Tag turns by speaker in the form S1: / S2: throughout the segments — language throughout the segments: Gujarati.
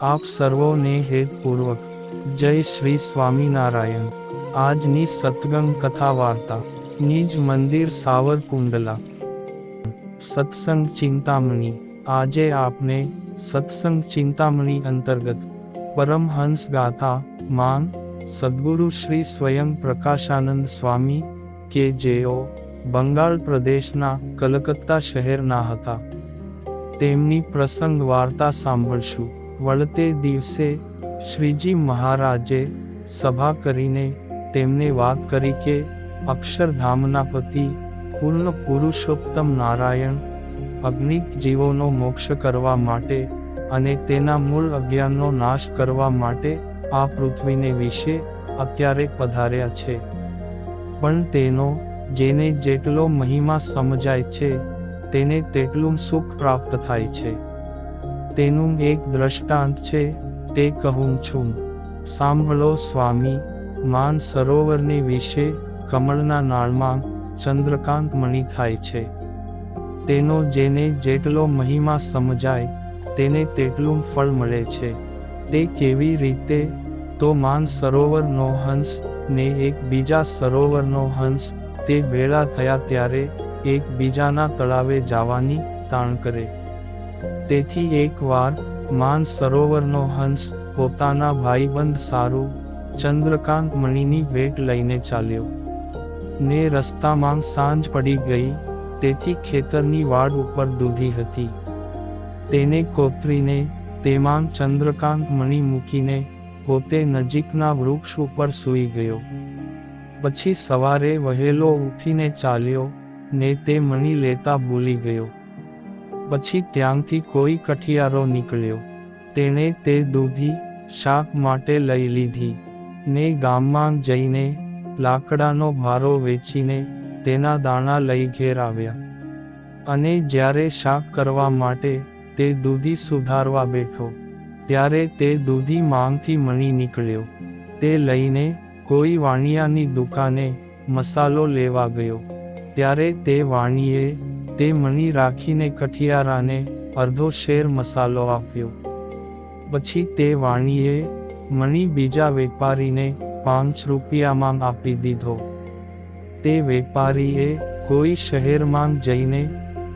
S1: આપ સર્વોને હેતપૂર્વક જય શ્રી સ્વામિનારાયણ. આજની સતગંગ કથા વાર્તા. નિજ મંદિર સાવરકુંડલા. સત્સંગ ચિંતામણી. આજે આપને સત્સંગ ચિંતામણી અંતર્ગત પરમહંસ ગાથા, માન, સદગુરુ શ્રી સ્વયં પ્રકાશાનંદ સ્વામી કે જેઓ બંગાળ પ્રદેશના કલકત્તા શહેરના હતા. તેમની પ્રસંગ વાર્તા સાંભળશું. વળતે દિવસે શ્રીજી મહારાજે સભા કરીને તેમને વાત કરી કે અક્ષરધામના પતિ પૂર્ણ પુરુષોત્તમ નારાયણ અગ્નિક જીવોનો મોક્ષ કરવા માટે અને તેના મૂળ અજ્ઞાનનો નાશ કરવા માટે આ પૃથ્વીને વિશે અત્યારે પધાર્યા છે. પણ તેનો જેને જેટલો મહિમા સમજાય છે, તેને તેટલું સુખ પ્રાપ્ત થાય છે. તેનું એક દ્રષ્ટાંત છે, તે કહું છું. સાંભળો સ્વામી, માન સરોવરને વિશે કમળના નાળમાં ચંદ્રકાંત મણી થાય છે. તેનો જેને જેટલો મહિમા સમજાય, તેને તેટલું ફળ મળે છે. તે કેવી રીતે? તો માન સરોવરનો હંસ ને એક બીજા સરોવરનો હંસ તે ભેળા થયા ત્યારે એકબીજાના તળાવે જવાની તાણ કરે. તેથી એકવાર માન સરોવરનો હંસ પોતાના ભાઈબંધ સારું ચંદ્રકાંત મણિની ભેટ લઈને ચાલ્યો. ને રસ્તામાં સાંજ પડી ગઈ, તેથી ખેતરની વાડ ઉપર દૂધી હતી. તેને કોતરીને, તેમાં ચંદ્રકાંત મણિ મૂકીને પોતે નજીકના વૃક્ષ ઉપર સૂઈ ગયો. પછી સવારે વહેલો ઉઠીને ચાલ્યો, ને તે મણી લેતા ભૂલી ગયો. પછી ત્યાંથી કોઈ કઠિયારો નીકળ્યો. તેણે તે દૂધી, શાક માટે લઈ લીધી. ને ગામમાં જઈને લાકડાનો ભારો વેચીને તેના દાણા લઈ ઘેર આવ્યા. અને જ્યારે શાક કરવા માટે તે દૂધી સુધારવા બેઠો, ત્યારે તે દૂધી માંગથી મણી નીકળ્યો. તે લઈને કોઈ વાણિયાની દુકાને મસાલો લેવા ગયો. ત્યારે તે વાણીએ તે મણી રાખીને કઠિયારાને અડધો શેર મસાલો આપ્યો. પછી તે વાણીએ મણી બીજા વેપારીને પાંચ રૂપિયામાં આપી દીધો. તે વેપારીએ કોઈ શહેરમાં જઈને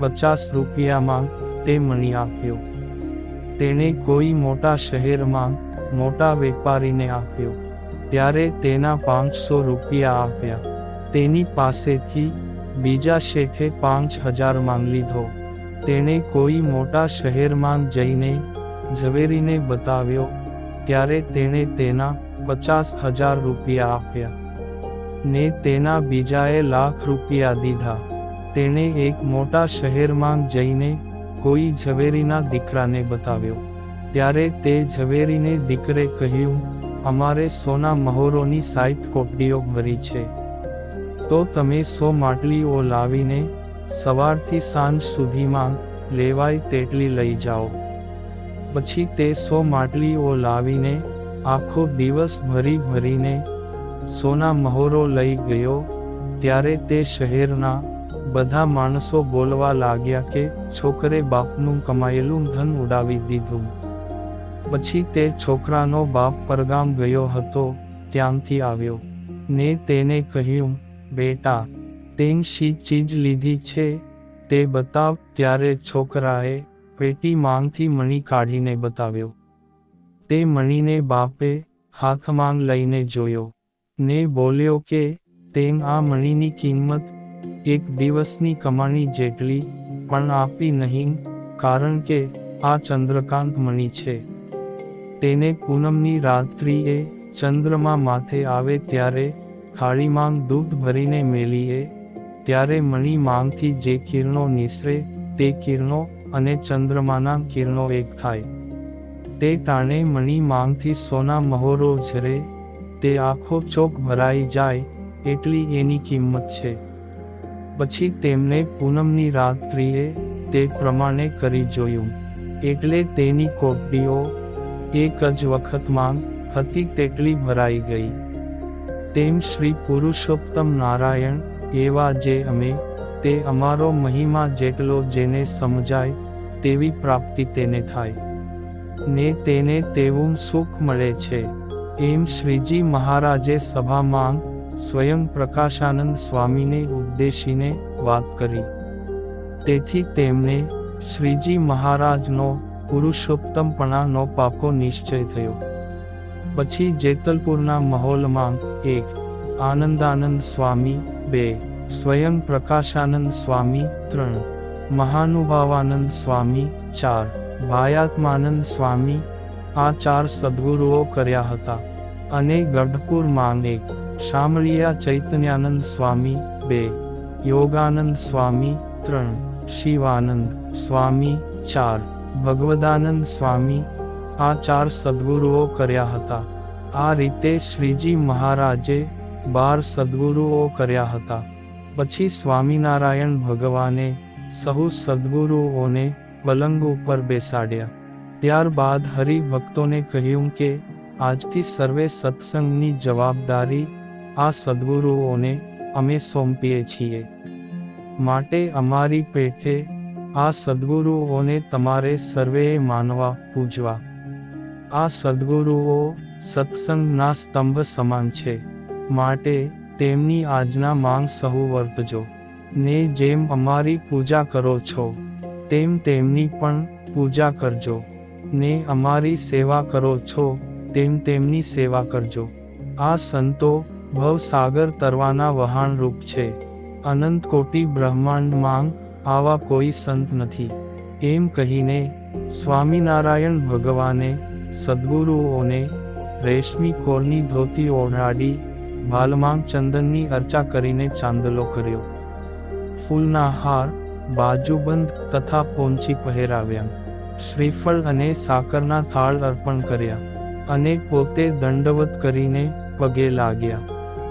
S1: પચાસ રૂપિયામાં તે મણી આપ્યો. તેણે કોઈ મોટા શહેરમાં મોટા વેપારીને આપ્યો. ત્યારે તેના પાંચસો રૂપિયા આપ્યા. તેની પાસેથી બીજા શેઠે પાંચ હજાર માંગ લીધો. તેણે કોઈ મોટા શહેરમાં જઈને ઝવેરીને બતાવ્યો, ત્યારે તેણે તેના પચાસ હજાર રૂપિયા આપ્યા. ને તેના બીજાએ લાખ રૂપિયા દીધા. તેણે એક મોટા શહેરમાં જઈને કોઈ ઝવેરીના દીકરાને બતાવ્યો. ત્યારે તે ઝવેરીને દીકરે કહ્યું, અમારે સોના મહોરોની સાઈઠ કોટડીઓ ભરી છે. તો તમે સો માટલીઓ લાવીને સવારથી સાંજ સુધીમાં લેવાય તેટલી લઈ જાઓ. પછી તે સો માટલીઓ લાવીને આખો દિવસ ભરી ભરીને સોના મહોરો લઈ ગયો, ત્યારે તે શહેરના બધા માણસો બોલવા લાગ્યા કે છોકરે બાપનું કમાયેલું ધન ઉડાવી દીધું. પછી તે છોકરાનો બાપ પરગામ ગયો હતો, ત્યાંથી આવ્યો. ને તેને કહ્યું બેટા તેમ શી ચીજ લીધી છે, તે બતાવ, ત્યારે છોકરાએ પેટી માંગથી મણી કાઢીને બતાવ્યો. તે મણીને બાપે હાથમાં લઈને જોયો. ને બોલ્યો કે, તેમ આ મણીની કિંમત એક દિવસની કમાણી જેટલી પણ આપી નહીં, કારણ કે આ ચંદ્રકાંત મણી છે. તેને પૂનમની રાત્રિએ ચંદ્રમા માથે આવે ત્યારે થાળીમાં દૂધ ભરીને મેલીએ, ત્યારે મણી માંગથી જે કિરણો નિસરે, તે કિરણો અને ચંદ્રમાના કિરણો એક થાય. તે ટાણે મણી માંગથી સોના મહોરો ઝરે, તે આખો ચોક ભરાઈ જાય, એટલી એની કિંમત છે. પછી તેમને પૂનમની રાત્રિએ તે પ્રમાણે કરી જોયું. એટલે તેની કોટડીઓ એક જ વખતમાં હતી, તેટલી ભરાઈ ગઈ. તેમ શ્રી પુરુષોત્તમ નારાયણ, એવા જે અમે, તે અમારો મહિમા જેટલો જેને સમજાય, તેવી પ્રાપ્તિ તેને થાય. ને તેને તેવું સુખ મળે છે. એમ શ્રીજી મહારાજે સભામાં સ્વયં પ્રકાશાનંદ સ્વામીને ઉદ્દેશીને વાત કરી. તેથી તેમને શ્રીજી મહારાજનો પુરુષોત્તમપણાનો પાકો નિશ્ચય થયો. પછી જેતલપુરના મહોલમાં એક આનંદાનંદ સ્વામી, બે સ્વયં પ્રકાશાનંદ સ્વામી, ત્રણ મહાનુભાવાનંદ સ્વામી, ચાર ભાયાત્માનંદ સ્વામી, આ ચાર સદગુરુઓ કર્યા હતા. અને ગઢપુરમાં એક શામળિયા ચૈતન્યાનંદ સ્વામી, બે યોગાનંદ સ્વામી, ત્રણ શિવાનંદ સ્વામી, ચાર ભગવદાનંદ સ્વામી આ ચાર સદગુરુઓ કર્યા હતા. આ રીતે શ્રીજી મહારાજે બાર સદગુરુઓ કર્યા હતા. પછી સ્વામિનારાયણ ભગવાને સહુ સદગુરુઓને પલંગ ઉપર બેસાડ્યા. ત્યારબાદ હરિભક્તોને કહ્યું કે, આજથી સર્વે સત્સંગની જવાબદારી આ સદગુરુઓને અમે સોંપીએ છીએ. માટે અમારી પેઠે આ સદગુરુઓને તમારે સર્વેએ માનવા પૂજવા. આ સદગુરુઓ સત્સંગના સ્તંભ સમાન છે. માટે તેમની આજના માંગ સહુ વર્તજો. ને જેમ અમારી પૂજા કરો છો, તેમ તેમની પણ પૂજા કરજો. ને અમારી સેવા કરો છો, તેમ તેમની સેવા કરજો. આ સંતો ભવસાગર તરવાના વહાણરૂપ છે. અનંત કોટી બ્રહ્માંડમાં આવા કોઈ સંત નથી. એમ કહીને સ્વામિનારાયણ ભગવાને સદગુરુઓને રેશમી કોરની ધોતી ઓઢાડી ભાલમાં ચંદનની અર્ચા કરીને ચાંદલો કર્યો. ફૂલના હાર બાજુબંધ તથા પોંચી પહેરાવ્યા. શ્રીફળ અને સાકરના થાળ અર્પણ કર્યા અને પોતે દંડવત કરીને પગે લાગ્યા.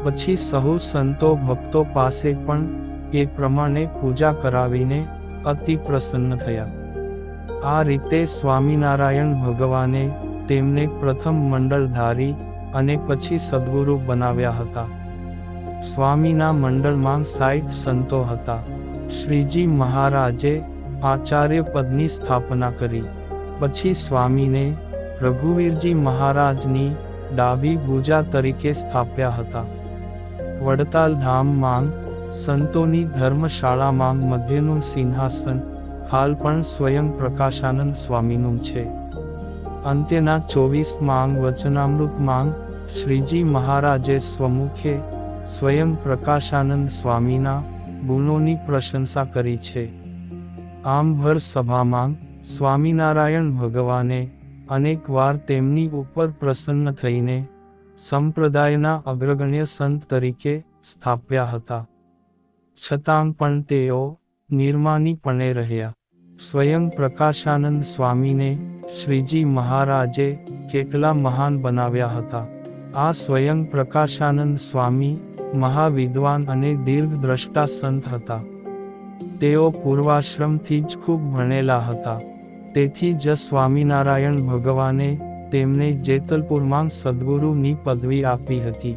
S1: પછી સહુ સંતો ભક્તો પાસે પણ એ પ્રમાણે પૂજા કરાવીને અતિ પ્રસન્ન થયા. આ રીતે સ્વામિનારાયણ ભગવાને તેમને પ્રથમ મંડળધારી અને પછી સદગુરુ બનાવ્યા હતા. સ્વામીના મંડળમાં સાઠ સંતો હતા. શ્રીજી મહારાજે આચાર્ય પદની સ્થાપના કરી. પછી સ્વામીને રઘુવીરજી મહારાજની ડાબી ભૂજા તરીકે સ્થાપ્યા હતા. વડતાલ ધામમાં સંતોની ધર્મશાળામાં મધ્યનું સિંહાસન, હાલ પણ સ્વયં પ્રકાશાનંદ સ્વામીનું છે. અંત્યના ચોવીસ માંગ, વચનામૃત માંગ, શ્રીજી મહારાજે સ્વમુખે સ્વયં પ્રકાશાનંદ સ્વામીના ગુણોની પ્રશંસા કરી છે. આમ ભર સભામાં સ્વામિનારાયણ ભગવાને અનેક વાર તેમની ઉપર પ્રસન્ન થઈને સંપ્રદાયના અગ્રગણ્ય સંત તરીકે સ્થાપ્યા હતા. છતાં પણ તેઓ નિર્માનીપણે રહ્યા. સ્વયં પ્રકાશાનંદ સ્વામીને શ્રીજી મહારાજે કેટલા મહાન બનાવ્યા હતા. આ સ્વયં પ્રકાશાનંદ સ્વામી મહાવિદ્વાન અને દીર્ઘદ્રષ્ટા સંત હતા. તેઓ પૂર્વાશ્રમથી જ ખૂબ ભણેલા હતા. તેથી જ સ્વામિનારાયણ ભગવાને તેમને જેતલપુરમાં સદગુરુની પદવી આપી હતી.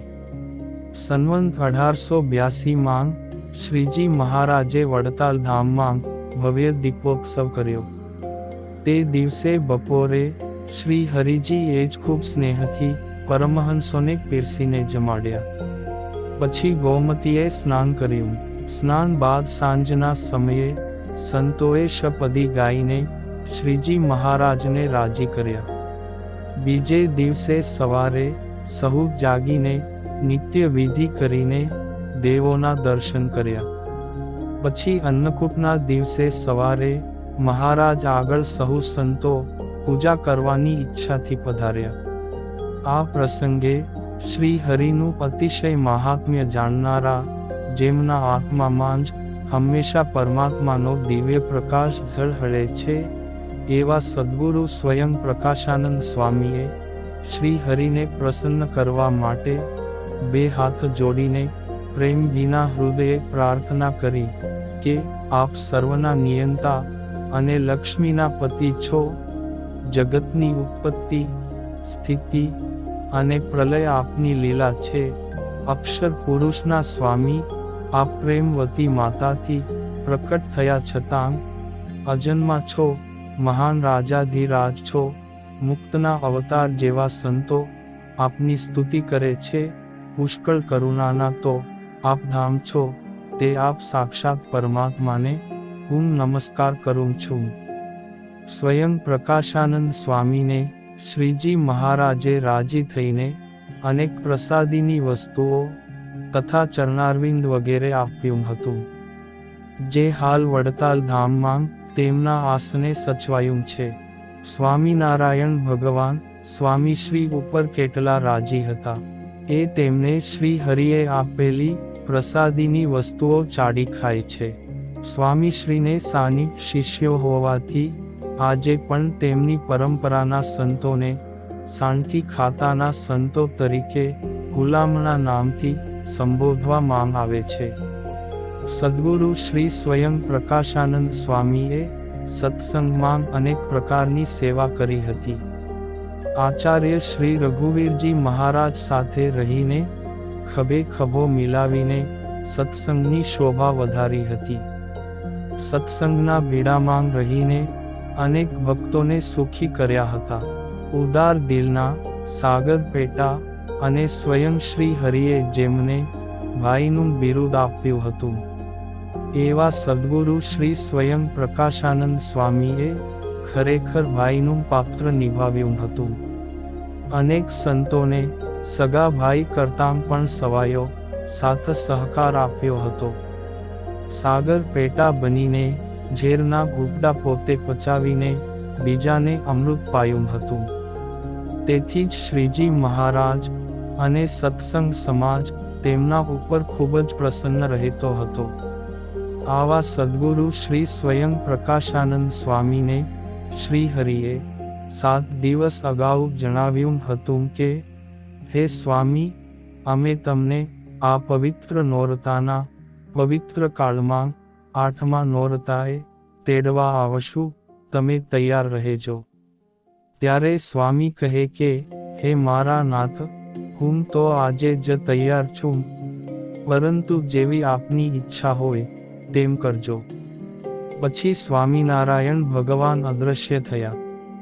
S1: સન્વંત અઢારસો બ્યાસીમાં શ્રીજી મહારાજે વડતાલ ધામમાં ભવ્ય દીપોત્સવ કર્યો. તે દિવસે બપોરે શ્રી હરિજી એ જ ખૂબ સ્નેહથી પરમહંસોને પીરસીને જમાડ્યા. પછી ગૌમતીએ સ્નાન કર્યું. સ્નાન બાદ સાંજના સમયે સંતોએ શપદી ગાઈને શ્રીજી મહારાજને રાજી કર્યા. બીજે દિવસે સવારે સહુ જાગીને નિત્ય વિધિ કરીને દેવોના દર્શન કર્યા. પછી અન્નકૂટના દિવસે સવારે મહારાજ આગળ સહુ સંતો પૂજા કરવાની ઈચ્છાથી પધાર્યા. આ પ્રસંગે શ્રી હરિનું અતિશય મહાત્મ્ય જાણનારા જેમના આત્મામાં જ હંમેશા પરમાત્માનો દિવ્ય પ્રકાશ ઝળહળે છે, એવા સદગુરુ સ્વયં પ્રકાશાનંદ સ્વામીએ શ્રી હરિને પ્રસન્ન કરવા માટે બે હાથ જોડીને પ્રેમ વિના હૃદયે પ્રાર્થના કરી કે આપ સર્વના નિયંતા અને લક્ષ્મીના પતિ છો. જગતની ઉત્પત્તિ, સ્થિતિ અને પ્રલય આપની લીલા છે. અક્ષર પુરુષના સ્વામી આપ પ્રેમવતી માતાથી પ્રકટ થયા છતાં અજન્મા છો, મહાન રાજાધિરાજ છો, મુક્તના અવતાર જેવા સંતો આપની સ્તુતિ કરે છે. પુષ્કળ કરુણાના તો આપ ધામ છો, તે આપ સાક્ષાત પરમાત્માને હું નમસ્કાર કરું છું. સ્વયં પ્રકાશાનંદ સ્વામીને, શ્રીજી મહારાજે રાજી થઈને, અનેક પ્રસાદીની વસ્તુઓ, તથા ચરણારવિંદ વગેરે આપ્યું હતું. જે હાલ વડતાલ ધામમાં તેમના આસને સચવાયું છે. સ્વામિનારાયણ ભગવાન સ્વામી શ્રી ઉપર કેટલા રાજી હતા. એ તેમને શ્રી હરિએ આપેલી પ્રસાદીની વસ્તુઓ ચાડી ખાય છે. સ્વામી શ્રીને સાનિક શિષ્યો હોવાથી આજે પણ તેમની પરંપરાના સંતોને સાણકી ખાતાના સંતો તરીકે ગુલામના નામથી સંબોધવામાં આવે છે. સદગુરુ શ્રી સ્વયં પ્રકાશાનંદ સ્વામીએ સત્સંગમાં અનેક પ્રકારની સેવા કરી હતી. આચાર્ય શ્રી રઘુવીરજી મહારાજ સાથે રહીને ખભે ખભો મિલાવીને સત્સંગની શોભા વધારી હતી. સત્સંગના બીડામાં રહીને અનેક ભક્તોને સુખી કર્યા હતા. ઉદાર દિલના સાગર પેટા અને સ્વયં શ્રી હરિએ જેમને ભાઈનું બિરુદ આપ્યું હતું. એવા સદગુરુ શ્રી સ્વયં પ્રકાશાનંદ સ્વામીએ ખરેખર ભાઈનું પાત્ર નિભાવ્યું હતું. અનેક સંતોને સગા ભાઈ કરતાં પણ સવાયો સાથ સહકાર આપ્યો હતો. સાગર પેટા બનીને ઝેરના ઘૂંટડા પોતે પચાવીને બીજાને અમૃત પાયું હતું. તેથી જ શ્રીજી મહારાજ અને સત્સંગ સમાજ તેમના ઉપર ખૂબ જ પ્રસન્ન રહેતો હતો. આવા સદગુરુ શ્રી સ્વયં પ્રકાશાનંદ સ્વામીને શ્રી હરિએ સાત દિવસ અગાઉ જણાવ્યું હતું કે હે સ્વામી, અમે તમને આ પવિત્ર નોરતાના પવિત્ર કાળમાં આઠમા નોરતાએ તેડવા આવશું, તમે તૈયાર રહેજો. ત્યારે સ્વામી કહે કે, હે મારા નાથ, હું તો આજે જ તૈયાર છું, પરંતુ જેવી આપની ઈચ્છા હોય, તેમ કરજો. પછી સ્વામિનારાયણ ભગવાન અદૃશ્ય થયા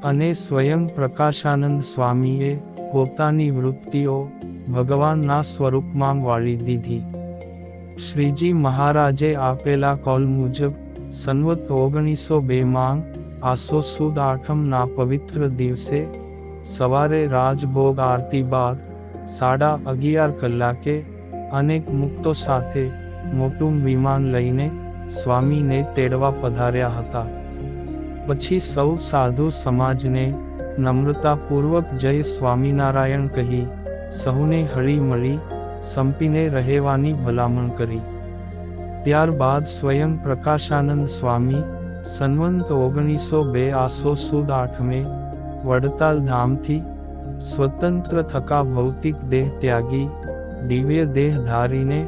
S1: અને સ્વયં પ્રકાશાનંદ સ્વામીએ પોતાની વૃત્તિઓ ભગવાનના સ્વરૂપમાં વાળી દીધી. શ્રીજી મહારાજે આપેલા કોલ મુજબ, સંવત ઓગણીસો બેમાં આસો સુદ આઠમના પવિત્ર દિવસે, સવારે રાજભોગ આરતી બાદ, સાડા અગિયાર કલાકે, અનેક મુક્તો સાથે, મોટું વિમાન લઈને, સ્વામીને તેડવા પધાર્યા હતા. પછી સૌ સાધુ સમાજને નમ્રતાપૂર્વક જય સ્વામિનારાયણ કહી, સહુને હળી મળી, સંપીને રહેવાની ભલામણ કરી. ત્યારબાદ સ્વયં પ્રકાશાનંદ સ્વામી, સન્વંત ઓગણીસો બે આસો સુદ આઠમે, વડતાલ ધામથી, સ્વતંત્ર થકા ભૌતિક દેહ ત્યાગી, દિવ્ય દેહ ધારીને,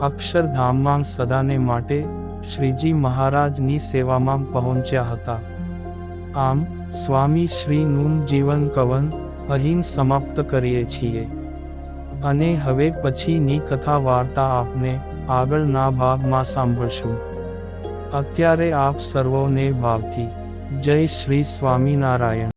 S1: અક્ષરધામમાં સદાને માટે, શ્રીજી મહારાજની સેવામાં પહોંચ્યા હતા. આમ સ્વામી શ્રીનું જીવન કવન અહીં સમાપ્ત કરીએ છીએ. અને હવે પછીની કથા વાર્તા આપને આગળના ભાગમાં સાંભળશું. અત્યારે આપ સર્વોને ભાવથી. જય શ્રી સ્વામિનારાયણ.